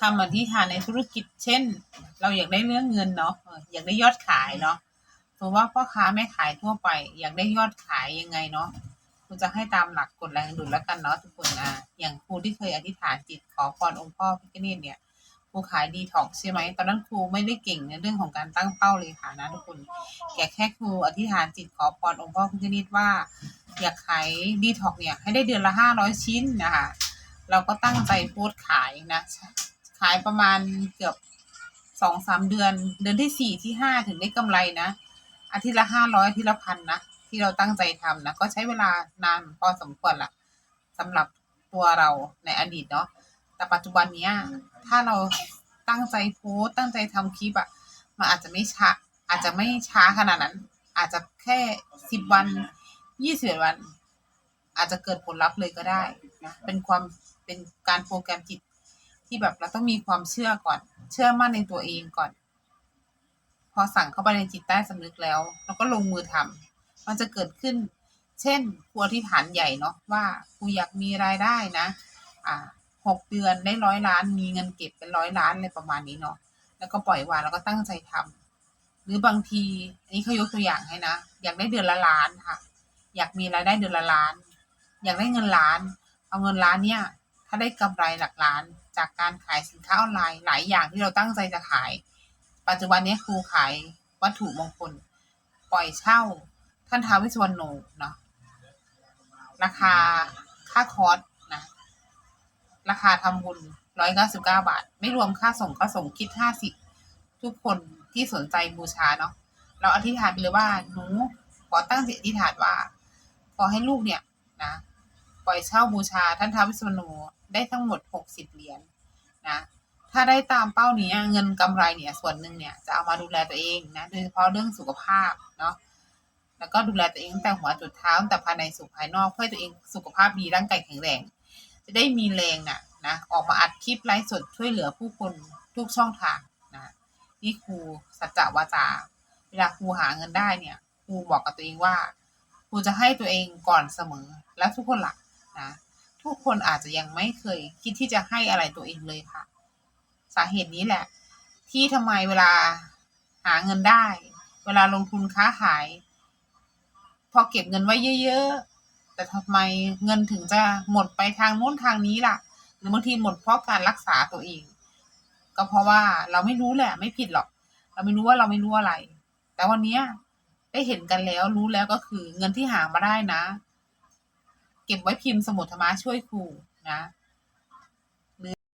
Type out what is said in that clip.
คำอธิษฐานในธุรกิจ เช่น เราอยากได้เรื่องเงินเนาะอยากได้ยอดขายเนาะสมมติว่าพ่อค้าแม่ขายทั่วไป อยากได้ยอดขายยังไงเนาะครูจะให้ตามหลักกฎแรงดุลแล้วกันเนาะทุกคนอะอย่างครูที่เคยอธิษฐานจิตขอพรองค์พ่อพิฆเนศเนี่ยครูขายดีท็อกใช่ไหมตอนนั้นครูไม่ได้เก่งในเรื่องของการตั้งเป้าเลยค่ะนะทุกคนแค่แค่ครูอธิษฐานจิตขอพรองค์พ่อพิฆเนศว่า อยากขายดีท็อกเนี่ยให้ได้เดือนละห้าร้อยชิ้นนะคะเราก็ตั้งใจโพสต์ขายนะายประมาณเกือบสองสามเดือน เดือนที่สี่ที่ห้าถึงได้กำไรนะ อาทิตย์ละห้าร้อยอาทิตย์ละพันนะ ที่เราตั้งใจทำนะ ก็ใช้เวลานานพอสมควรละสำหรับตัวเราในอดีตเนาะ แต่ปัจจุบันเนี้ย ถ้าเราตั้งใจโพสต์ตั้งใจทำคลิปอะมันอาจจะไม่ช้า อาจจะไม่ช้าขนาดนั้น อาจจะแค่สิบวันยี่สิบวัน อาจจะเกิดผลลัพธ์เลยก็ได้นะ เป็นความเป็นการโปรแกรมจิต ที่แบบเราต้องมีความเชื่อก่อน เชื่อมั่นในตัวเองก่อน พอสั่งเข้าไปในจิตใต้สำนึกแล้วเราก็ลงมือทำมันจะเกิดขึ้น เช่นครูอธิษฐานใหญ่เนาะว่าครูอยากมีรายได้นะ อ่าหกเดือนได้ร้อยล้าน มีเงินเก็บเป็นร้อยล้านอะไรประมาณนี้เนาะแล้วก็ปล่อยวางแล้วก็ตั้งใจทำหรือบางทีอันนี้เขายกตัวอย่างให้นะอยากได้เดือนละล้านค่ะ อยากมีรายได้เดือนละล้าน อยากได้เงินล้าน เอาเงินล้านเนี่ย ถ้าได้กำไรหลักล้าน จากการขายสินค้าออนไลน์หลายอย่างที่เราตั้งใจจะขาย ปัจจุบันนี้ครูขายวัตถุมงคล ปล่อยเช่า ท่านท้าววิสวรรณโนเนาะราคาค่าคอร์สนะ ราคาทำบุญร้อยเก้าสิบเก้าบาท ไม่รวมค่าส่งค่าส่งคิดห้าสิบทุกคนที่สนใจบูชาเนาะเราอธิษฐานไปเลยว่าหนูขอตั้งจิตอธิษฐานว่า ขอให้ลูกเนี่ยนะ ปล่อยเช่าบูชาท่านท้าววิสวรรณูได้ทั้งหมดหกสิบเหรียญนะถ้าได้ตามเป้านี้เงินกำไรเนี่ยส่วนหนึ่งเนี่ยจะเอามาดูแลตัวเองนะโดยเฉพาะเรื่องสุขภาพเนาะแล้วก็ดูแลตัวเองตั้งแต่หัวจุดเท้าตั้งแต่ภายในสู่ภายนอกเพื่อให้ตัวเองสุขภาพดีร่างกายแข็งแรง จะได้มีแรงน่ะนะออกมาอัดคลิปไลฟ์สดช่วยเหลือผู้คนทุกช่องทางนะนี่ครูสัจจวาจา เวลาครูหาเงินได้เนี่ยครูบอกกับตัวเองว่าครูจะให้ตัวเองก่อนเสมอและทุกคนหลัก นะทุกคนอาจจะยังไม่เคยคิดที่จะให้อะไรตัวเองเลยค่ะ สาเหตุนี้แหละ ที่ทำไมเวลาหาเงินได้ เวลาลงทุนค้าขาย พอเก็บเงินไว้เยอะๆ แต่ทำไมเงินถึงจะหมดไปทางโน้นทางนี้ล่ะ หรือบางทีหมดเพราะการรักษาตัวเอง ก็เพราะว่าเราไม่รู้แหละ ไม่ผิดหรอก เราไม่รู้ว่าเราไม่รู้อะไร แต่วันนี้ได้เห็นกันแล้วรู้แล้วก็คือเงินที่หามาได้นะ เก็บไว้พิมพ์สมุดธรรมะช่วยครูนะ